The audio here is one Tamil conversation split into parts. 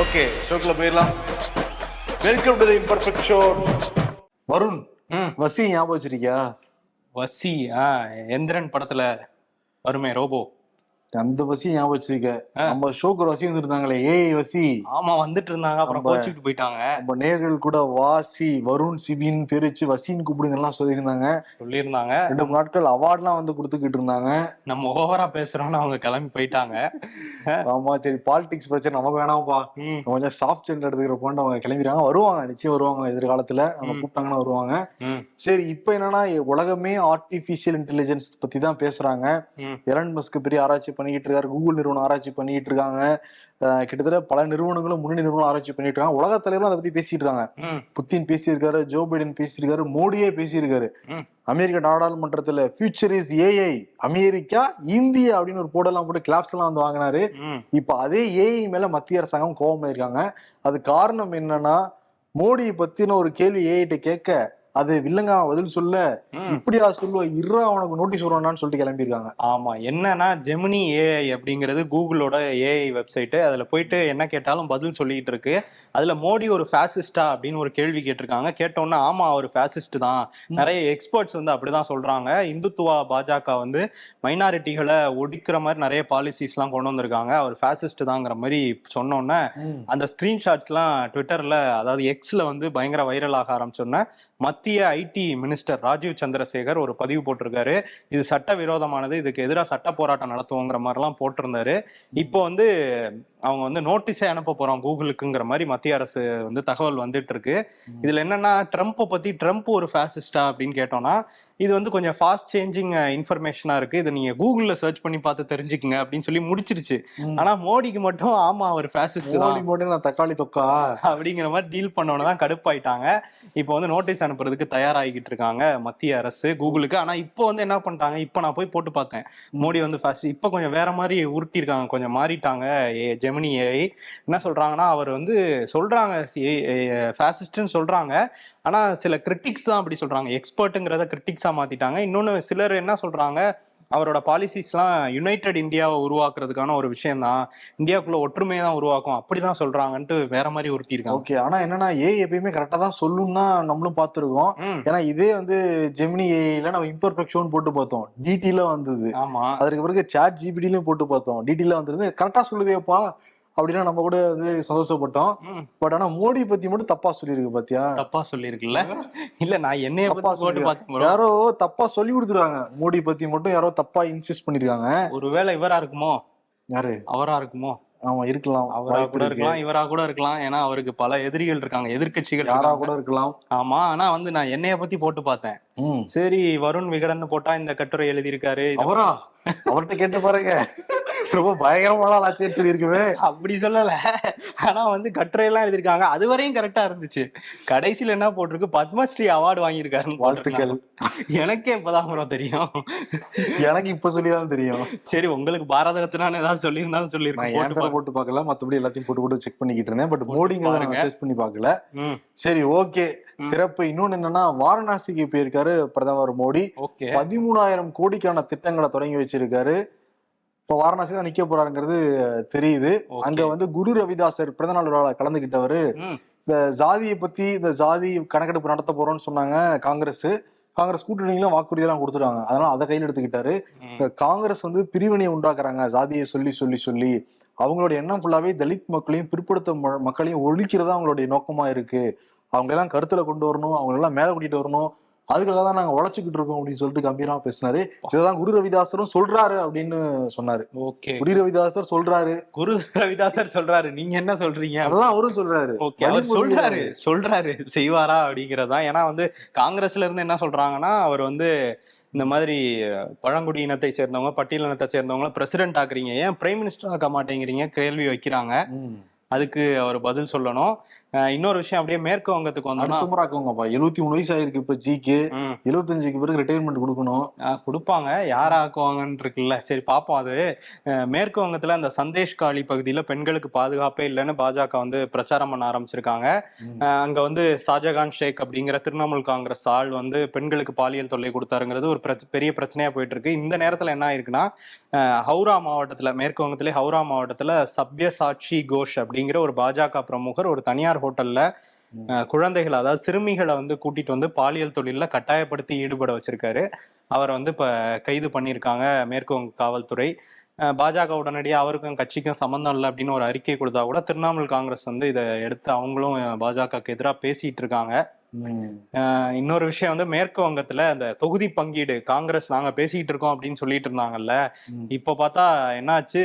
ஓகே ஷோக்குள்ள போயிடலாம். Welcome to the imperfect show Varun வசி ஞாபகம் வச்சிருக்கியா? வசி எந்திரன் படத்துல வருமே ரோபோ. அந்த வசி ஞாபகம் வச்சிருக்க. நம்ம ஷோக்கு ஒரு வசி வந்திருந்தாங்களே ஏய் வசி. ஆமா வந்துட்டு இருந்தாங்க. அப்புறம் கோச்சிட்டு போயிட்டாங்க. நம்ம நேர்கள் கூட வாசி வருண் சிபின் பிரிச்சு வசின்னு கூப்பிடுங்கலாம் சொல்லியிருந்தாங்க. சொல்லியிருந்தாங்க. ரெண்டு மூணு நாட்கள் அவார்ட்லாம் வந்து கொடுத்துக்கிட்டு இருந்தாங்க. நம்ம ஓவரா பேசுறோம்னு அவங்க கிளம்பி போயிட்டாங்க. ஆமா சரி பாலிடிக்ஸ் பிரச்சனை நமக்கு வேணாம்ப்பா. கொஞ்சம் சாஃப்ட் ஜெண்டர் எடுத்துக்கிற போன்ட்டு அவங்க கிளம்பிடுறாங்க. வருவாங்க நிச்சயம் வருவாங்க எதிர்காலத்துல. நம்ம ம். கூப்பிட்டாங்கன்னா வருவாங்க. சரி இப்போ என்னன்னா உலகமே ஆர்டிஃபிஷியல் இன்டெலிஜென்ஸ் பத்தி தான் பேசுறாங்க எலன் மஸ்க் பெரிய ஆராய்ச்சி பண்ணிக்கிட்டு இருக்காரு கூகுள் நிறுவனம் ஆராய்ச்சி பண்ணிட்டு இருக்காங்க கிட்டத்தட்ட பல நிறுவனங்களும் முன்னணி நிறுவனம் ஆராய்ச்சி பண்ணிட்டு இருக்காங்க உலக தலைவரும் அதை பத்தி பேசிட்டு இருக்காங்க புத்தின் பேசியிருக்காரு ஜோ பைடன் பேசியிருக்காரு மோடியே பேசியிருக்காரு. அமெரிக்க நாடாளுமன்றத்துல future is AI America India அப்படின்னு ஒரு போர்டெல்லாம் போட்டு கிளாப்ஸ் எல்லாம் வந்து வாங்கினாரு. இப்ப அதே ஏஐ மேல மத்திய அரசாங்கம் கோபம் இருக்காங்க அது காரணம் என்னன்னா மோடியை பத்தின ஒரு கேள்வி ஏஐட்ட கேட்க அது வில்லங்க பதில் சொல்ல இப்படியா சொல்லுவ இருறா அவனுக்கு நோட்டீஸ் வருவானான்னு சொல்லிட்டு கிளம்பியிருக்காங்க. ஆமா என்னன்னா ஜெமினி ஏஐ அப்படிங்கிறது கூகுளோட ஏஐ வெப்சைட் அதுல போயிட்டு என்ன கேட்டாலும் பதில் சொல்லிட்டு இருக்கு. அதுல மோடி ஒரு ஃபேசிஸ்டா அப்படின்னு ஒரு கேள்வி கேட்டிருக்காங்க. கேட்டோன்னே ஆமா அவர் ஃபேசிஸ்ட் தான். நிறைய எக்ஸ்பர்ட்ஸ் வந்து அப்படிதான் சொல்றாங்க. இந்துத்துவா பாஜக வந்து மைனாரிட்டிகளை ஒடுக்கிற மாதிரி நிறைய பாலிசிஸ்லாம் கொண்டு வந்திருக்காங்க. அவர் ஃபேசிஸ்ட் தாங்கிற மாதிரி சொன்னோன்னே அந்த ஸ்கிரீன்ஷாட்ஸ்லாம் ட்விட்டர்ல அதாவது எக்ஸ்ல வந்து பயங்கர வைரல் ஆக ஆரம்பிச்சோன்னே மத்திய ஐடி மினிஸ்டர் ராஜீவ் சந்திரசேகர் ஒரு பதிவு போட்டிருக்காரு. இது சட்டவிரோதமானது இதுக்கு எதிராக சட்ட போராட்டம் நடத்துவோங்கிற மாதிரிலாம் போட்டிருந்தாரு. இப்போ வந்து அவங்க வந்து நோட்டீஸே அனுப்ப போறோம் கூகுளுக்குங்கிற மாதிரி மத்திய அரசு வந்து தகவல் வந்துட்டு இருக்கு இதுல என்னன்னா ட்ரம்ப்பை பத்தி ட்ரம்ப் ஒரு ஃபேசிஸ்டா அப்படின்னு கேட்டோம்னா இது வந்து கொஞ்சம் ஃபாஸ்ட் சேஞ்சிங் இன்ஃபர்மேஷனா இருக்கு. இதை நீங்க கூகுள்ல சர்ச் பண்ணி பார்த்து தெரிஞ்சுக்குங்க அப்படின்னு சொல்லி முடிச்சிருச்சு. ஆனா மோடிக்கு மட்டும் ஆமா அவர் ஃபேசிஸ்ட் மோடி மோடி நான் தக்காளி தொக்கா? அப்படிங்கிற மாதிரி டீல் பண்ணோன்னு தான் கடுப்பாயிட்டாங்க. இப்போ வந்து நோட்டீஸ் அனுப்புறதுக்கு தயாராகிக்கிட்டு இருக்காங்க மத்திய அரசு கூகுளுக்கு. ஆனா இப்போ வந்து என்ன பண்ணிட்டாங்க? இப்போ நான் போய் போட்டு பார்த்தேன். மோடி வந்து ஃபர்ஸ்ட் இப்போ கொஞ்சம் வேற மாதிரி உருட்டியிருக்காங்க. கொஞ்சம் மாறிட்டாங்க. ஏ- ஜெர்மனியை என்ன சொல்றாங்கன்னா அவர் வந்து சொல்றாங்க ஃபேசிஸ்ட்னு சொல்றாங்க. ஆனா சில கிரிட்டிக்ஸ் தான் அப்படி சொல்றாங்க. எக்ஸ்பர்ட்டுங்கிறத கிரிட்டிக்ஸா மாத்திட்டாங்க. இன்னொன்னு சிலர் என்ன சொல்றாங்க அவரோட பாலிசிஸ்லாம் யுனைடெட் இந்தியாவை உருவாக்குறதுக்கான ஒரு விஷயம் தான் இந்தியாவுக்குள்ள ஒற்றுமையை தான் உருவாக்கும். அப்படிதான் சொல்றாங்கன்ட்டு வேற மாதிரி உருட்டியிருக்காங்க. ஓகே ஆனா என்னன்னா ஏ எப்பயுமே கரெக்டா தான் சொல்லும் தான் நம்மளும் பார்த்துருக்கோம். ஏன்னா இதே வந்து ஜெமினி ஏஐல நம்ம இம்பர்ஃபெக்ஷன் போட்டு பார்த்தோம். டிடில வந்தது. ஆமா. அதற்கு பிறகு சாட் ஜிபிடிலையும் போட்டு பார்த்தோம். டிடில வந்திருந்து கரெக்டா சொல்லுதேப்பா. அப்படின்னா நம்ம கூட வந்து சந்தோஷப்பட்டோம். பட் ஆனா மோடி பத்தி மட்டும் தப்பா சொல்லியிருக்கு பாத்தியா? தப்பா சொல்லிருக்குல்ல இல்ல நான் என்னைய தப்பா bro. யாரோ தப்பா சொல்லி கொடுத்துருக்காங்க. மோடி பத்தி மட்டும் யாரோ தப்பா இன்சிஸ்ட் பண்ணிருக்காங்க. ஒருவேளை இவரா இருக்குமோ? யாரு? அவரா இருக்குமோ? ஆமா இருக்கலாம். அவரா கூட இருக்கு. இருக்கலாம் இவரா கூட இருக்கலாம். ஏன்னா அவருக்கு பல எதிரிகள் இருக்காங்க எதிர்க்கட்சிகள் யாரா. கூட இருக்கலாம். ஆமா ஆனா வந்து நான் என்னைய பத்தி போட்டு பார்த்தேன். சரி வருண் விகடன் போட்டா இந்த கட்டுரை எழுதியிருக்காரு. அவரா? அவர்கிட்ட கேட்டு பாருங்க. ரொம்ப பயங்கரமான ஆச்சேரி சொல்லியிருக்குமே. அப்படி சொல்லல. ஆனா வந்து கட்டுரையெல்லாம் எழுதியிருக்காங்க. அது வரையும் கரெக்டா இருந்துச்சு. கடைசியில என்ன போட்டிருக்கு? பத்மஸ்ரீ அவார்டு வாங்கியிருக்காருன்னு வாழ்த்துக்கள். எனக்கே இப்பதான் bro தெரியும். எனக்கு இப்ப சொல்லிதான் தெரியும். சரி உங்களுக்கு பாரத ரத்னான்னு ஏதாவது சொல்லியிருந்தாலும் சொல்லியிருக்கேன் போட்டு பேரை போட்டு பார்க்கல. மத்தபடி எல்லாத்தையும் போட்டு போட்டு செக் பண்ணிக்கிட்டு இருந்தேன். பட் பாருங்க. சர்ச் பண்ணி பார்க்கல. ம். சரி ஓகே. சிறப்பு. இன்னொன்னு என்னன்னா வாரணாசிக்கு போயிருக்காரு பிரதமர் மோடி. பதிமூணாயிரம் கோடிக்கான திட்டங்களை தொடங்கி வச்சிருக்காரு. இப்ப வாரணாசி தான் நிக்க போறாருங்கிறது தெரியுது. அங்க வந்து குரு ரவிதாசர் பிறந்தநாள் விழால கலந்துகிட்டவரு. இந்த ஜாதியை பத்தி இந்த ஜாதி கணக்கெடுப்பு நடத்த போறோம்னு சொன்னாங்க காங்கிரஸ். காங்கிரஸ் கூட்டணிகளும் வாக்குறுதியெல்லாம் கொடுத்துட்டாங்க. அதனால அதை கையில் எடுத்துக்கிட்டாரு. காங்கிரஸ் வந்து பிரிவினையை உண்டாக்குறாங்க. ஜாதியை சொல்லி சொல்லி சொல்லி. அவங்களோட எண்ணம் ஃபுல்லாவே தலித் மக்களையும் பிற்படுத்த மக்களையும் ஒழிக்கிறதா அவங்களுடைய நோக்கமா இருக்கு. அவங்க எல்லாம் கருத்துல கொண்டு வரணும். அவங்க எல்லாம் மேல கூட்டிட்டு வரணும். அதுக்காக தான் நாங்க உழைச்சிக்கிட்டு இருக்கோம் அப்படின்னு சொல்லிட்டு கம்பீரமா பேசினாரு. இதுதான் குரு ரவிதாசரும் சொல்றாரு அப்படின்னு சொன்னாரு. ஓகே. குரு ரவிதாசர் சொல்றாரு. குரு ரவிதாசர் சொல்றாரு. நீங்க என்ன சொல்றீங்க? அதெல்லாம் அவரும் சொல்றாரு. சொல்றாரு. சொல்றாரு. செய்வாரா அப்படிங்கறதா? ஏன்னா வந்து காங்கிரஸ்ல இருந்து என்ன சொல்றாங்கன்னா அவர் வந்து இந்த மாதிரி பழங்குடி இனத்தை சேர்ந்தவங்க பட்டியலினத்தை சேர்ந்தவங்க பிரசிடென்ட் ஆக்குறீங்க. ஏன் பிரைம் மினிஸ்டர் ஆக்க மாட்டேங்கிறீங்க? கேள்வி வைக்கிறாங்க. அதுக்கு அவர் பதில் சொல்லணும். இன்னொரு விஷயம் அப்படியே மேற்கு வங்கத்துக்கு வந்தோம்னா ஆக்குவாங்கப்பா. எழுபத்தி மூணு வயசு ஆயிருக்கு இப்ப ஜிக்கு எழுபத்தஞ்சுக்கு பிறகு ரிட்டையர்மெண்ட் கொடுக்கணும். கொடுப்பாங்க. யார் ஆக்குவாங்கன்னு இருக்குல்ல. சரி பார்ப்போம் அது. மேற்கு வங்கத்துல அந்த சந்தேஷ்காலி பகுதியில பெண்களுக்கு பாதுகாப்பே இல்லைன்னு பாஜக வந்து பிரச்சாரம் பண்ண ஆரம்பிச்சிருக்காங்க. அங்க வந்து ஷாஜகான் ஷேக் அப்படிங்கிற திரிணாமுல் காங்கிரஸ் ஆள் வந்து பெண்களுக்கு பாலியல் தொல்லை கொடுத்தாருங்கிறது ஒரு பெரிய பிரச்சனையா போயிட்டு இருக்கு இந்த நேரத்துல என்ன ஆயிருக்குன்னா ஹவுரா மாவட்டத்துல மேற்கு வங்கத்திலே ஹவுரா மாவட்டத்துல சப்யசாட்சி கோஷ் அப்படிங்கிற ஒரு பாஜக பிரமுகர் ஒரு தனியார் ஹோட்டல்ல குழந்தைகளை அதாவது சிறுமிகளை வந்து கூட்டிட்டு வந்து பாலியல் தொழில கட்டாயப்படுத்தி ஈடுபட வச்சிருக்காரு. அவரை வந்து இப்ப கைது பண்ணியிருக்காங்க மேற்கு வங்க காவல்துறை. பாஜக உடனடியாக அவருக்கும் கட்சிக்கும் சம்மந்தம் இல்லை அப்படின்னு ஒரு அறிக்கை கொடுத்தா கூட திரிணாமுல் காங்கிரஸ் வந்து இதை எடுத்து அவங்களும் பாஜகவுக்கு எதிராக பேசிட்டு இருக்காங்க. இன்னொரு விஷயம் வந்து மேற்கு வங்கத்துல அந்த தொகுதி பங்கீடு காங்கிரஸ் நாங்க பேசிக்கிட்டு இருக்கோம் அப்படின்னு சொல்லிட்டு இருந்தாங்கல்ல. இப்ப பார்த்தா என்னாச்சு?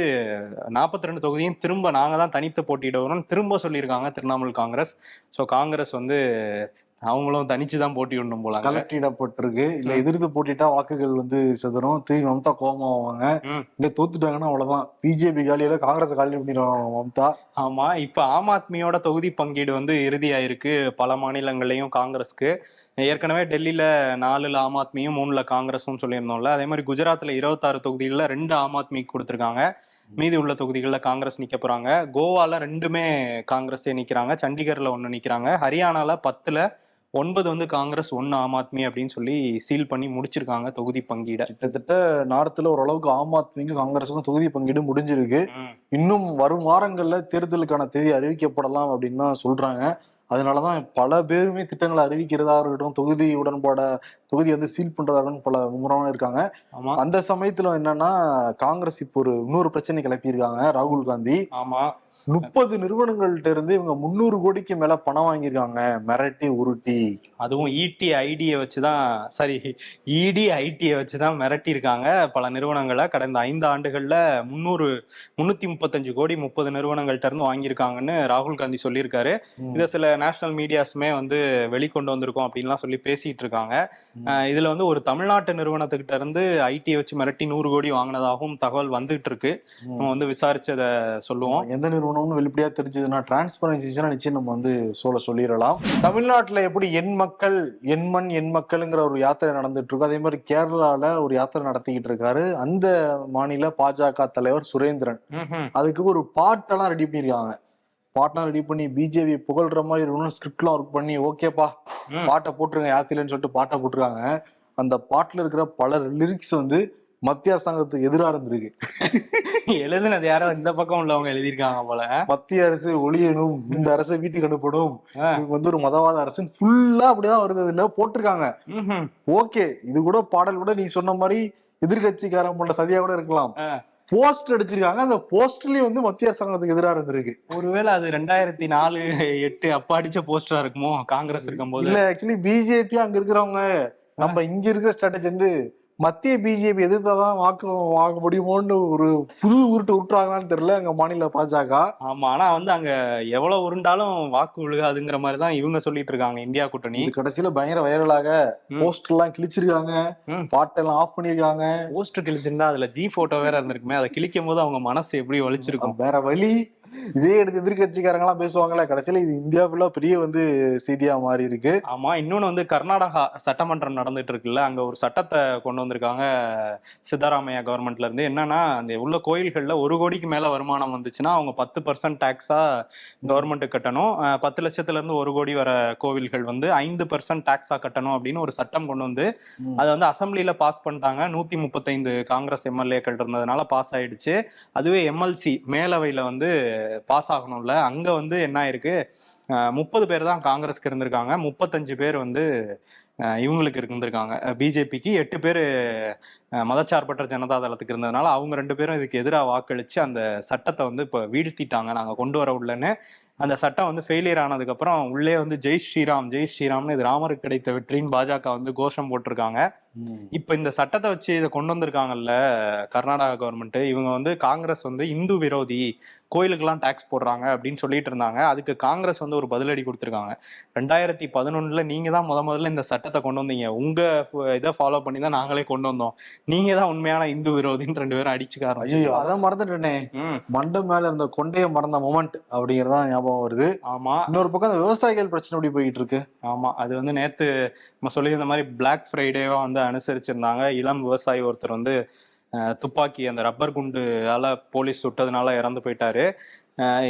நாற்பத்தி ரெண்டு தொகுதியும் திரும்ப நாங்க தான் தனித்து போட்டியிடுவோம்னு திரும்ப சொல்லியிருக்காங்க திரிணாமுல் காங்கிரஸ். ஸோ காங்கிரஸ் வந்து அவங்களும் தனிச்சு தான் போட்டியிடணும் போலாங்க கலெக்டிடப்பட்டிருக்கு இல்ல. எதிர்த்து போட்டிட்டா வாக்குகள் வந்து செதறும். திரும்பி மம்தா கோபமாவாங்க. இல்ல தோத்துட்டாங்கன்னா அவ்வளவுதான். பிஜேபி காலியில காங்கிரஸ் காலி பண்ணிடுவாங்க மம்தா? ஆமா இப்ப ஆம் ஆத்மியோட தொகுதி பங்கீடு வந்து இறுதியாயிருக்கு பல மாநிலங்கள்லயும் காங்கிரஸ்க்கு. ஏற்கனவே டெல்லியில நாலுல ஆம் ஆத்மியும் மூணுல காங்கிரஸும் சொல்லியிருந்தோம்ல. அதே மாதிரி குஜராத்ல இருபத்தாறு தொகுதிகளில் ரெண்டு ஆம் ஆத்மிக்கு கொடுத்துருக்காங்க. மீதி உள்ள தொகுதிகளில் காங்கிரஸ் நிக்க போறாங்க. கோவால ரெண்டுமே காங்கிரஸே நிக்கிறாங்க. சண்டிகர்ல ஒண்ணு நிக்கிறாங்க. ஹரியானால பத்துல ஒன்பது வந்து காங்கிரஸ் ஒன்னு ஆம் ஆத்மி அப்படின்னு சொல்லி சீல் பண்ணி முடிச்சிருக்காங்க தொகுதி பங்கீட. கிட்டத்தட்ட நார்த்ல ஓரளவுக்கு ஆம் ஆத்மிக்கும் காங்கிரஸுக்கும் தொகுதி பங்கீடு முடிஞ்சிருக்கு. இன்னும் வரும் வாரங்கள்ல தேர்தலுக்கான தேதி அறிவிக்கப்படலாம் அப்படின்னு தான் சொல்றாங்க. அதனாலதான் பல பேருமே திட்டங்களை அறிவிக்கிறதா இருக்கட்டும் தொகுதி உடன்பாட தொகுதி வந்து சீல் பண்றதா இருக்கட்டும் பல மும்முரமா இருக்காங்க. ஆமா. அந்த சமயத்துல என்னன்னா காங்கிரஸ் இப்போ ஒரு இன்னொரு பிரச்சனை கிளப்பியிருக்காங்க ராகுல் காந்தி. ஆமா. முப்பது நிறுவனங்கள்ட்ட இருந்து இவங்க முந்நூறு கோடிக்கு மேல பணம் வாங்கியிருக்காங்க. மிரட்டி உருட்டி. அதுவும் E இடி ஐடியை வச்சுதான் சாரி இடி ஐடியை வச்சுதான் மிரட்டியிருக்காங்க பல நிறுவனங்களை. கடந்த ஐந்து ஆண்டுகள்ல முந்நூறு முன்னூத்தி முப்பத்தஞ்சு கோடி முப்பது நிறுவனங்கள்ட்ட இருந்து வாங்கியிருக்காங்கன்னு ராகுல் காந்தி சொல்லியிருக்காரு. இதை சில நேஷனல் மீடியாஸுமே வந்து வெளிக்கொண்டு வந்திருக்கோம் அப்படின்லாம் சொல்லி பேசிட்டு இருக்காங்க இதுல வந்து ஒரு தமிழ்நாட்டு நிறுவனத்துக்கிட்ட இருந்து ஐடியை வச்சு மிரட்டி நூறு கோடி வாங்கினதாகவும் தகவல் வந்துகிட்டு இருக்கு. நம்ம வந்து விசாரிச்சதை சொல்லுவோம். எந்த நிறுவனம்னு வெளிப்படையா தெரிஞ்சதுன்னா டிரான்ஸ்பரன்சி நிச்சயம் நம்ம வந்து சொல்ல சொல்லிடலாம். தமிழ்நாட்டுல எப்படி எண் மக்கள் எண் மண் எண் மக்கள்ங்கிற ஒரு யாத்திரை நடந்துட்டு இருக்கு அதே மாதிரி கேரளால ஒரு யாத்திரை நடத்திக்கிட்டு இருக்காரு. அந்த மாநில பாஜக தலைவர் சுரேந்திரன். அதுக்கு ஒரு பாட்டெல்லாம் ரெடி பண்ணிருக்காங்க. பாட்டெல்லாம் ரெடி பண்ணி பிஜேபி புகழ்ற மாதிரி இருக்கணும் ஸ்கிரிப்ட்லாம் ஒர்க் பண்ணி ஓகேப்பா. பாட்டை போட்டுருங்க யாத்திரைன்னு சொல்லிட்டு பாட்டை போட்டிருக்காங்க. அந்த பாட்டுல இருக்கிற பல லிரிக்ஸ் வந்து மத்திய அரசாங்கத்துக்கு எதிரா இருந்திருக்கு. எழுதுனது யாரோ இந்த பக்கம் உள்ளவங்க எழுதியிருக்காங்க போல. மத்திய அரசு ஒழியணும் இந்த அரசை வீட்டுக்கு அனுப்பணும். வந்து ஒரு மதவாத அரசு ஃபுல்லா அப்படிதான் வருது. இதுல போட்டிருக்காங்க. ஓகே இது கூட பாடல் கூட நீ சொன்ன மாதிரி எதிர்கட்சிக்காரன் பண்ண சதியா கூட இருக்கலாம். போஸ்ட் அடிச்சிருக்காங்க. அந்த போஸ்ட்லயும் வந்து மத்திய அரசாங்கத்துக்கு எதிராக இருந்திருக்கு. ஒருவேளை அது ரெண்டாயிரத்தி நாலு எட்டு அப்ப அடிச்ச போஸ்டரா இருக்குமோ? காங்கிரஸ் இருக்கும்போது. இல்ல ஆக்சுவலி பிஜேபி அங்க இருக்கிறவங்க. நம்ம இங்க இருக்கிற ஸ்ட்ராட்டஜி வந்து மத்திய பிஜேபி எதிர்த்தாதான் வாக்கு வாங்க முடியுமோன்னு ஒரு புது உருட்டு உருட்டுறாங்களான்னு தெரியல அங்க மாநில பாஜக. ஆமா ஆனா வந்து அங்க எவ்வளவு உருண்டாலும் வாக்கு விழுகாதுங்கிற மாதிரி தான் இவங்க சொல்லிட்டு இருக்காங்க இந்தியா கூட்டணி. கடைசியில பயங்கர வைரலாக எல்லாம் கிழிச்சிருக்காங்க. பாட்டெல்லாம் ஆஃப் பண்ணிருக்காங்க. போஸ்டர் கிழிச்சிருந்தா அதுல ஜி போட்டோ வேற இருந்திருக்குமே அதை கிழிக்கும் போது அவங்க மனசு எப்படி வலிச்சிருக்கும் வேற வழி இதே எடுத்து எதிர்கட்சிக்காரங்க எல்லாம் பேசுவாங்கல்ல கடைசியில இது இந்தியா ஃபுல்லா பெரிய வந்து செய்தியா மாறி இருக்கு. ஆமா இன்னொன்னு வந்து கர்நாடகா சட்டமன்றம் நடந்துட்டு இருக்குல்ல அங்க ஒரு சட்டத்தை கொண்டு வந்திருக்காங்க சித்தராமையா கவர்மெண்ட்ல இருந்து. என்னன்னா அந்த உள்ள கோயில்கள்ல ஒரு கோடிக்கு மேல வருமானம் வந்துச்சுன்னா அவங்க பத்து பர்சன்ட் டாக்ஸா கவர்மெண்ட்டுக்கு கட்டணும். பத்து லட்சத்துல இருந்து ஒரு கோடி வர கோவில்கள் வந்து ஐந்து பர்சன்ட் டாக்ஸா கட்டணும் அப்படின்னு ஒரு சட்டம் கொண்டு வந்து. அதை வந்து அசம்பிளில பாஸ் பண்ணிட்டாங்க. நூத்தி முப்பத்தைந்து காங்கிரஸ் எம்எல்ஏக்கள் இருந்ததுனால பாஸ் ஆயிடுச்சு. அதுவே எம்எல்சி மேலவையில வந்து பாஸ் ஆகணும்ல. அங்கே வந்து என்ன ஆயிருக்கு? முப்பது பேர் தான் காங்கிரஸ்க்கு இருந்திருக்காங்க. முப்பத்தஞ்சு பேர் வந்து இவங்களுக்கு இருந்திருக்காங்க. பிஜேபிக்கு எட்டு பேர் மதச்சார்பற்ற ஜனதா தளத்துக்கு இருந்ததுனால அவங்க ரெண்டு பேரும் இதுக்கு எதிராக வாக்களித்து அந்த சட்டத்தை வந்து இப்போ வீழ்த்திட்டாங்க. நாங்கள் கொண்டு வர உள்ளன்னு. அந்த சட்டம் வந்து ஃபெயிலியர் ஆனதுக்கப்புறம் உள்ளே வந்து ஜெய் ஸ்ரீராம் ஜெய் ஸ்ரீராம்னு இது ராமருக்கு கிடைத்த வெற்றின்னு பாஜக வந்து கோஷம் போட்டிருக்காங்க. இப்ப இந்த சட்டத்தை வச்சு இதை கொண்டு வந்திருக்காங்கல்ல கர்நாடகா கவர்மெண்ட் இவங்க வந்து காங்கிரஸ் வந்து இந்து விரோதி கோயிலுக்கெல்லாம் டாக்ஸ் போடுறாங்க அப்படின்னு சொல்லிட்டு இருந்தாங்க. அதுக்கு காங்கிரஸ் வந்து ஒரு பதிலடி கொடுத்துருக்காங்க. ரெண்டாயிரத்தி பதினொன்னுல நீங்க தான் முத முதல்ல இந்த சட்டத்தை கொண்டு வந்தீங்க. உங்க இதை ஃபாலோ பண்ணி தான் நாங்களே கொண்டு வந்தோம். நீங்க தான் உண்மையான இந்து விரோதின்னு ரெண்டு பேரும் அடிச்சுக்க ஐயோ அதான் மறந்துட்டேனே. மண்டை மேல இருந்த கொண்டைய மறந்த மொமெண்ட் அப்படிங்கறதா ஞாபகம் வருது. ஆமா. இன்னொரு பக்கம் அந்த விவசாயிகள் பிரச்சனை எப்படி போயிட்டு இருக்கு? ஆமா. அது வந்து நேத்து நம்ம சொல்லியிருந்த மாதிரி பிளாக் ஃப்ரைடேவா வந்து அனுசரிச்சிருந்தாங்க. இளம் விவசாயி ஒருத்தர் வந்து துப்பாக்கி அந்த ரப்பர் குண்டுயால போலீஸ் சுட்டதுனால இறந்து போயிட்டாரு.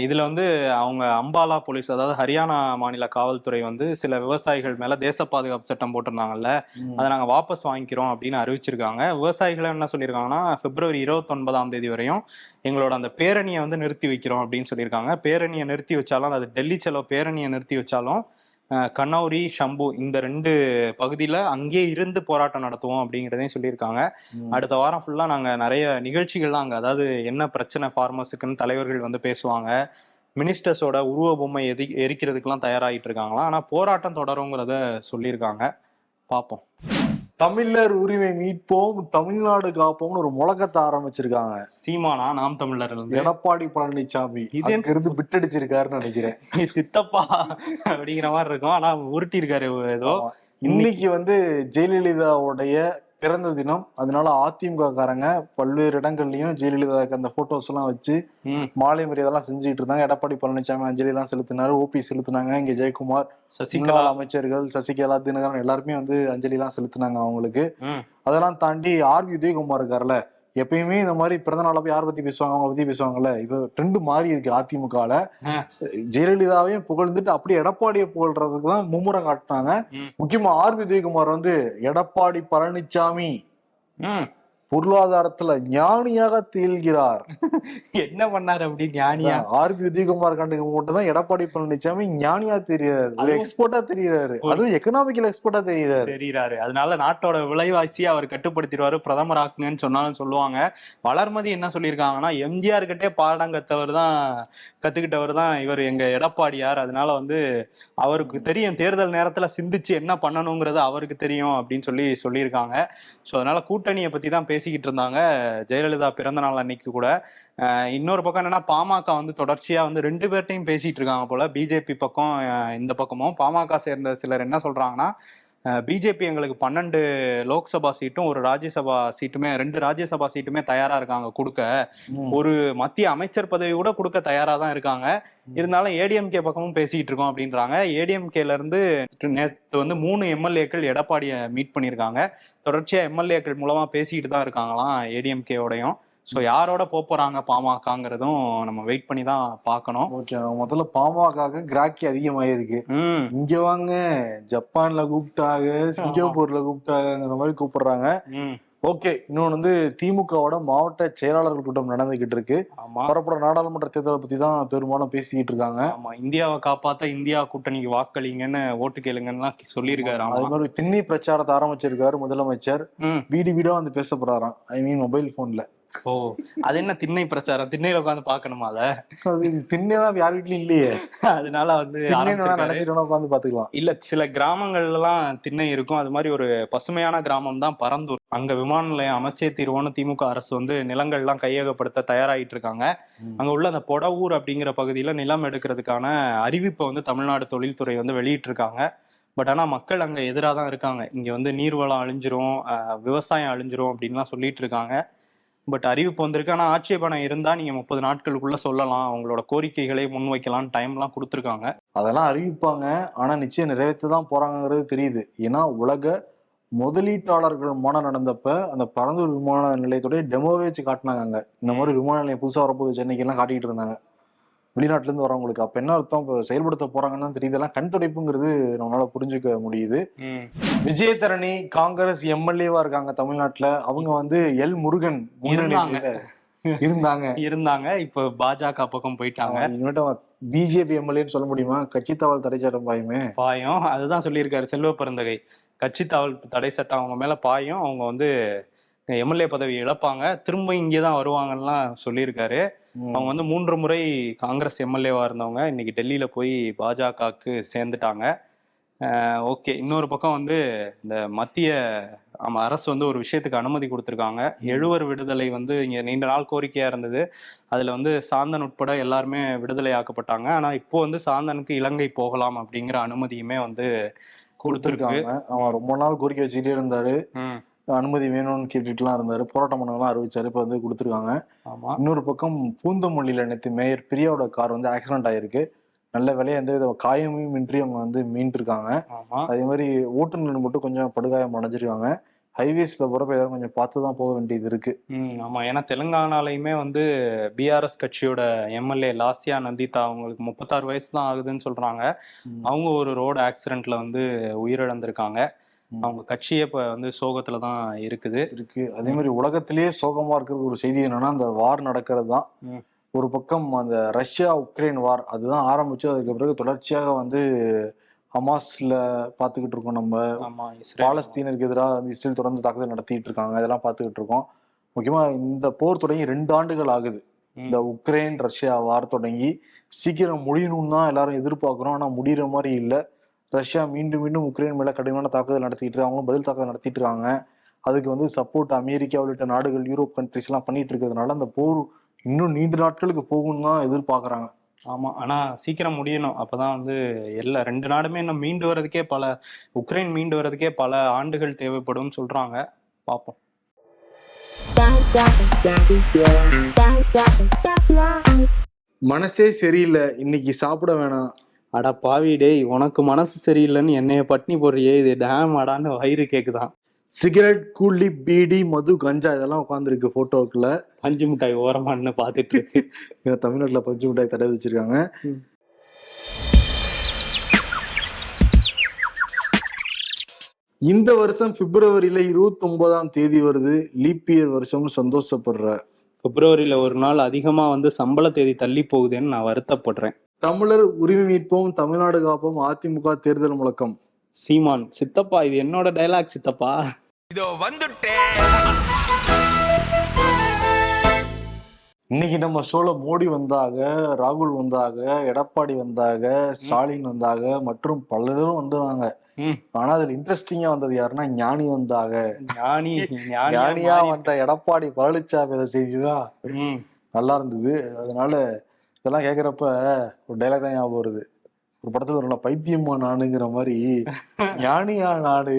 இதுல வந்து அவங்க அம்பாலா போலீஸ் அதாவது ஹரியானா மாநில காவல்துறை வந்து சில விவசாயிகள் மேல தேச பாதுகாப்பு சட்டம் போட்டிருந்தாங்கல்ல அதை நாங்க வாபஸ் வாங்கிக்கிறோம் அப்படின்னு அறிவிச்சிருக்காங்க. விவசாயிகள் என்ன சொல்லியிருக்காங்கன்னா பிப்ரவரி இருபத்தொன்பதாம் தேதி வரையும் எங்களோட அந்த பேரணியை வந்து நிறுத்தி வைக்கிறோம் அப்படின்னு சொல்லியிருக்காங்க. பேரணியை நிறுத்தி வச்சாலும் அது டெல்லி செலவு பேரணியை நிறுத்தி வச்சாலும் கனௌரி ஷம்பு இந்த ரெண்டு பகுதியில அங்கேயே இருந்து போராட்டம் நடத்துவோம் அப்படிங்கிறதையும் சொல்லியிருக்காங்க. அடுத்த வாரம் ஃபுல்லா நாங்க நிறைய நிகழ்ச்சிகள்லாம் அங்க அதாவது என்ன பிரச்சனை ஃபார்மர்ஸுக்குன்னு தலைவர்கள் வந்து பேசுவாங்க. மினிஸ்டர்ஸோட உருவ பொம்மை எதி எரிக்கிறதுக்கெல்லாம் தயாராகிட்டு இருக்காங்களாம். ஆனா போராட்டம் தொடருங்கிறத சொல்லியிருக்காங்க. பார்ப்போம். தமிழர் உரிமை மீட்போம் தமிழ்நாடு காப்போம்னு ஒரு முழக்கத்தை ஆரம்பிச்சிருக்காங்க. சீமானா நாம் தமிழர் எடப்பாடி பழனிசாமி இது இருந்து பிட்டடிச்சிருக்காருன்னு நினைக்கிறேன். சித்தப்பா அப்படிங்கிற மாதிரி இருக்கும். ஆனா உருட்டி இருக்காரு ஏதோ. இன்னைக்கு வந்து ஜெயலலிதாவுடைய பிறந்த தினம். அதனால அதிமுக காரங்க பல்வேறு இடங்கள்லயும் ஜெயலலிதாவுக்கு அந்த போட்டோஸ் எல்லாம் வச்சு மாலை மரியாதைலாம் செஞ்சுட்டு இருந்தாங்க. எடப்பாடி பழனிசாமி அஞ்சலி எல்லாம் செலுத்தினாரு. ஓபி செலுத்தினாங்க. இங்க ஜெயக்குமார் சசிகலா. அமைச்சர்கள் சசிகலா தினகரன் எல்லாருமே வந்து அஞ்சலி எல்லாம் செலுத்தினாங்க அவங்களுக்கு. அதெல்லாம் தாண்டி ஆர் வி உதயகுமார் இருக்காருல்ல எப்பயுமே இந்த மாதிரி பிறந்த நாள போய் யாரை பத்தி பேசுவாங்க அவங்க பத்தி பேசுவாங்கல்ல இப்ப ட்ரெண்ட் மாறி இருக்கு அதிமுகல. ஜெயலலிதாவையும் புகழ்ந்துட்டு அப்படியே எடப்பாடியை புகழ்றதுக்கு தான் மும்முரம் காட்டினாங்க. முக்கியமா ஆர் வி உதயகுமார் வந்து எடப்பாடி பழனிசாமி. பொருளாதாரத்துல ஞானியாக திகழ்கிறார். என்ன பண்ணாரு அப்படி ஞானியா? ஆர் பி உதயகுமார் கண்டுக்கு மட்டும் தான் எடப்பாடி பழனிசாமி ஞானியா தெரியாரு ஒரு அதுவும் எக்ஸ்போர்ட்டா தெரியுறாரு அதுவும் எக்கனாமிக்கல் எக்ஸ்போர்ட்டா தெரியுறாரு தெரியுறாரு அதனால நாட்டோட விலைவாசியை அவர் கட்டுப்படுத்திடுவாரு பிரதமர் ஆக்குங்கன்னு சொன்னாலும் சொல்லுவாங்க. வளர்மதி என்ன சொல்லியிருக்காங்கன்னா எம்ஜிஆர் கிட்டே பாடம் கத்தவர் தான் கத்துக்கிட்டவர் தான் இவர் எங்க எடப்பாடியார். அதனால வந்து அவருக்கு தெரியும் தேர்தல் நேரத்துல சிந்திச்சு என்ன பண்ணணுங்கிறது அவருக்கு தெரியும் அப்படின்னு சொல்லி சொல்லியிருக்காங்க. ஸோ அதனால கூட்டணியை பத்தி தான் பேசிக்கிட்டு இருந்தாங்க. ஜெயலலிதா பிறந்த நாள் அன்னைக்கு கூட. இன்னொரு பக்கம் என்னன்னா பாமக வந்து தொடர்ச்சியா வந்து ரெண்டு பேர்ட்டையும் பேசிட்டு இருக்காங்க போல. பிஜேபி பக்கம் இந்த பக்கமும். பாமக சேர்ந்த சிலர் என்ன சொல்றாங்கன்னா பிஜேபி எங்களுக்கு பன்னெண்டு லோக்சபா சீட்டும் ஒரு ராஜ்யசபா சீட்டுமே ரெண்டு ராஜ்யசபா சீட்டுமே தயாரா இருக்காங்க கொடுக்க. ஒரு மத்திய அமைச்சர் பதவி கூட கொடுக்க தயாரா தான் இருக்காங்க. இருந்தாலும் ஏடிஎம்கே பக்கமும் பேசிட்டு இருக்கோம் அப்படின்றாங்க. ஏடிஎம்கேல இருந்து நேத்து வந்து மூணு எம்எல்ஏக்கள் எடப்பாடியை மீட் பண்ணியிருக்காங்க. தொடர்ச்சியா எம்எல்ஏக்கள் மூலமா பேசிக்கிட்டு தான் இருக்காங்களாம் ஏடிஎம்கேவோடையும் ஸோ யாரோட போறாங்க பாமகங்கிறதும் நம்ம வெயிட் பண்ணி தான் பார்க்கணும் ஓகே முதல்ல பாமக கிராக்கி அதிகமாயிருக்கு. இங்க வாங்க ஜப்பான்ல கூப்பிட்டாங்க சிங்கப்பூர்ல கூப்பிட்டாங்கிற மாதிரி கூப்பிடுறாங்க. ஓகே இன்னொன்னு வந்து திமுகவோட மாவட்ட செயலாளர்கள் கூட்டம் நடந்துகிட்டு இருக்கு. வரப்போற நாடாளுமன்ற தேர்தலை பத்தி தான் பெரும்பாலும் பேசிக்கிட்டு இருக்காங்க. ஆமா. இந்தியாவை காப்பாத்த இந்தியா கூட்டணிக்கு வாக்களிங்கன்னு ஓட்டு கேளுங்கன்னு சொல்லியிருக்காரு. அதே மாதிரி திண்ணை பிரச்சாரத்தை ஆரம்பிச்சிருக்காரு முதலமைச்சர். வீடு வீடா வந்து பேச போறாராம் ஐ மீன் மொபைல் போன்ல ஓ அது என்ன திண்ணை பிரச்சாரம்? திண்ணையில உட்காந்து பாக்கணுமா அத? திண்ணை தான் யார் வீட்லயும் இல்லையே. அதனால வந்து உட்காந்து பாத்துக்கலாம் இல்ல சில கிராமங்கள்ல எல்லாம் திண்ணை இருக்கும். அது மாதிரி ஒரு பசுமையான கிராமம் தான் பரந்தூர். அங்க விமான நிலையம் அமைச்சே தீர்வோன்னு திமுக அரசு வந்து நிலங்கள்லாம் கையகப்படுத்த தயாராகிட்டு இருக்காங்க. அங்க உள்ள அந்த பொடவூர் அப்படிங்கிற பகுதியில நிலம் எடுக்கிறதுக்கான அறிவிப்பை வந்து தமிழ்நாடு தொழில்துறை வந்து வெளியிட்டிருக்காங்க. பட் ஆனா மக்கள் அங்க எதிராக தான் இருக்காங்க. இங்க வந்து நீர்வளம் அழிஞ்சிரும் விவசாயம் அழிஞ்சிரும் அப்படின்லாம் சொல்லிட்டு இருக்காங்க. பட் அறிவிப்பு வந்திருக்கு. ஆனா ஆட்சேபணம் இருந்தா நீங்க முப்பது நாட்களுக்குள்ள சொல்லலாம். உங்களோட கோரிக்கைகளை முன்வைக்கலாம். டைம்லாம் கொடுத்துருக்காங்க. அதெல்லாம் அறிவிப்பாங்க. ஆனா நிச்சயம் நிறைவேற்ற தான் போறாங்கங்கிறது தெரியுது. ஏன்னா உலக முதலீட்டாளர்கள் விமானம் நடந்தப்ப அந்த பரந்தூர் விமான நிலையத்துடைய டெமோவே வச்சு காட்டினாங்க இந்த மாதிரி விமான நிலையம் புதுசா வரப்போகுது. சென்னைக்கு எல்லாம் காட்டிட்டு இருந்தாங்க. வெளிநாட்டுல இருந்து வரவங்களுக்கு அப்ப என்ன அர்த்தம்? இப்ப செயல்படுத்த போறாங்கன்னு தெரியுது எல்லாம் கண் துடைப்புங்கிறது நம்மளால புரிஞ்சுக்க முடியுது. விஜயதரணி காங்கிரஸ் எம்எல்ஏவா இருக்காங்க தமிழ்நாட்டுல. அவங்க வந்து எல் முருகன் இருந்தாங்க. இருந்தாங்க. இப்ப பாஜக பக்கம் போயிட்டாங்க. பிஜேபி எம்எல்ஏன்னு சொல்ல முடியுமா? கட்சி தாவல் தடை சட்டம் பாயுமே. பாயம். அதுதான் சொல்லியிருக்காரு செல்வ பெருந்தகை. கட்சி தாவல் தடை சட்டம் அவங்க மேல பாயும். அவங்க வந்து எம்எல்ஏ பதவி இழப்பாங்க. திரும்ப இங்கே தான் வருவாங்கலாம் சொல்லியிருக்காரு. அவங்க வந்து மூன்று முறை காங்கிரஸ் எம்எல்ஏவா இருந்தவங்க. இன்னைக்கு டெல்லியில போய் பாஜகவுக்கு சேர்ந்துட்டாங்க. ஓகே. இன்னொரு பக்கம் வந்து இந்த மத்திய அரசு வந்து ஒரு விஷயத்துக்கு அனுமதி கொடுத்துருக்காங்க. எழுவர் விடுதலை வந்து இங்க நீண்ட நாள் கோரிக்கையா இருந்தது. அதுல வந்து சாந்தன் உட்பட எல்லாருமே விடுதலை ஆக்கப்பட்டாங்க. ஆனா இப்போ வந்து சாந்தனுக்கு இலங்கை போகலாம் அப்படிங்கிற அனுமதியுமே வந்து கொடுத்துருக்கு. கொடுத்துருக்காங்க. அவன் ரொம்ப நாள் கோரிக்கை வச்சுக்கிட்டே இருந்தாரு. அனுமதி வேணும்னு கேட்டுட்டுலாம் இருந்தாரு. போராட்டம் பண்ணலாம் அறிவிச்சாரு. இப்ப வந்து கொடுத்துருக்காங்க. இன்னொரு பக்கம் பூந்தமல்லியில நேற்று மேயர் பிரியாவோட கார் வந்து ஆக்சிடென்ட் ஆயிருக்கு. நல்ல வேலையா எந்த வித காயமும் இன்றி அவங்க வந்து மீண்டிருக்காங்க. அதே மாதிரி ஓட்டுநர் மட்டும் கொஞ்சம் படுகாயம் அடைஞ்சிருக்காங்க. ஹைவேஸ்ல போறப்ப எல்லாரும் கொஞ்சம் பார்த்து தான் போக வேண்டியது இருக்கு. ஆமா. ஏன்னா தெலுங்கானாலையுமே வந்து பிஆர்எஸ் கட்சியோட எம்எல்ஏ லாசியா நந்திதா அவங்களுக்கு முப்பத்தாறு வயசு தான் ஆகுதுன்னு சொல்றாங்க. அவங்க ஒரு ரோடு ஆக்சிடென்ட்ல வந்து உயிரிழந்திருக்காங்க. அவங்க கட்சியே இப்ப வந்து சோகத்துல தான் இருக்குது. இருக்கு. அதே மாதிரி உலகத்திலேயே சோகமா இருக்கிற ஒரு செய்தி என்னன்னா அந்த வார் நடக்கிறது தான். ஒரு பக்கம் அந்த ரஷ்யா உக்ரைன் வார் அதுதான் ஆரம்பிச்சு அதுக்கு பிறகு தொடர்ச்சியாக வந்து ஹமாஸ்ல பாத்துக்கிட்டு இருக்கோம் நம்ம. பாலஸ்தீனருக்கு எதிராக வந்து இஸ்ரேல் தொடர்ந்து தாக்குதல் நடத்திட்டு இருக்காங்க. இதெல்லாம் பார்த்துக்கிட்டு இருக்கோம். முக்கியமா இந்த போர் தொடங்கி ரெண்டு ஆண்டுகள் ஆகுது. இந்த உக்ரைன் ரஷ்யா வார் தொடங்கி சீக்கிரம் முடியணும்னு தான் எல்லாரும் எதிர்பார்க்கிறோம். ஆனா முடியற மாதிரி இல்ல. ரஷ்யா மீண்டும் மீண்டும் உக்ரைன் மேல கடுமையான தாக்குதல் நடத்திட்டு இருக்காங்க அவங்களும் பதில் தாக்குதல் நடத்திட்டு இருக்காங்க. அதுக்கு வந்து சப்போர்ட் அமெரிக்கா உள்ளிட்ட நாடுகள் யூரோப் கண்ட்ரிஸ் எல்லாம் பண்ணிட்டு இருக்கிறதுனால அந்த போர் இன்னும் நீண்ட நாட்களுக்கு போகும்னு தான் எதிர்பார்க்கறாங்க. ஆமா. ஆனா சீக்கிரம் முடியணும். அப்பதான் வந்து எல்லா ரெண்டு நாடுமே இன்னும் மீண்டு வர்றதுக்கே பல உக்ரைன் மீண்டு வர்றதுக்கே பல ஆண்டுகள் தேவைப்படும் சொல்றாங்க. பார்ப்போம் மனசே சரியில்லை. இன்னைக்கு சாப்பிட வேணாம். அட பாவி டேய் உனக்கு மனசு சரியில்லைன்னு என்னைய பட்னி போடுறியே இது டேம் அடான்னு வயிறு கேக்குதான். சிகரெட் கூலி பீடி மது கஞ்சா இதெல்லாம் உட்காந்துருக்கு போட்டோக்குள்ள பஞ்சு மிட்டாய் ஓரமான்னு பாத்துட்டு இருக்கு தமிழ்நாட்டுல பஞ்சு மிட்டாய் தடை வச்சிருக்காங்க. இந்த வருஷம் பிப்ரவரியில இருபத்தி ஒன்பதாம் தேதி வருது. லீப் இயர் வருஷம்னு சந்தோஷப்படுற. பிப்ரவரியில ஒரு நாள் அதிகமா வந்து சம்பள தேதி தள்ளி போகுதுன்னு நான் வருத்தப்படுறேன். தமிழர் உரிமை மீட்போம் தமிழ்நாடு காப்போம் அதிமுக தேர்தல் முழக்கம். சீமான் சித்தப்பா இது என்னோட டைலாக் சித்தப்பா. இதோ வந்துட்டேன் இன்னைக்கு நம்ம ஷோல மோடி வந்தாக ராகுல் வந்தாக எடப்பாடி வந்தாக ஸ்டாலின் வந்தாக மற்றும் பலரும் வந்தாங்க. ம். ஆனா அதுல இன்ட்ரெஸ்டிங்கா வந்தது யாருன்னா ஞானி வந்தாக. ஞானி ஞானியா வந்த எடப்பாடி பழனிசாமி செய்திதான் நல்லா இருந்தது. அதனால இதெல்லாம் கேக்குறப்ப ஒரு டைலாக் தான் ஞாபகம் வருது. ஒரு படத்துல வரும்ல பைத்தியமா நானுங்கிற மாதிரி ஞானியா நாடு.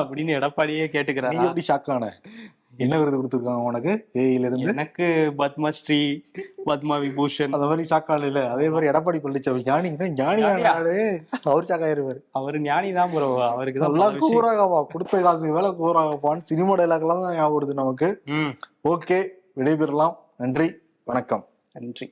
அப்படின்னு எடப்பாடியே நீ கேட்டுக்கிறாரா எப்படி ஷாக் ஆன? என்ன விருது கொடுத்துருக்காங்க உனக்கு? ஏயில இருந்து எனக்கு பத்மஸ்ரீ பத்ம விபூஷன் அந்த மாதிரி ஷாக் ஆகல அதே மாதிரி எடப்பாடி பழனிசாமி ஞானிங்கன்னா ஞானியா? நாடு. அவர் ஷாக் ஆயிருவாரு. அவரு ஞானி தான் ப்ரோ அவருக்கு நல்லா. கூறாகவா? கொடுத்த காசுக்கு மேல கூறாகப்பான்னு சினிமா டைலாக் எல்லாம் தான் ஞாபகம் வருது நமக்கு. ஓகே விடைபெறலாம். நன்றி வணக்கம். நன்றி.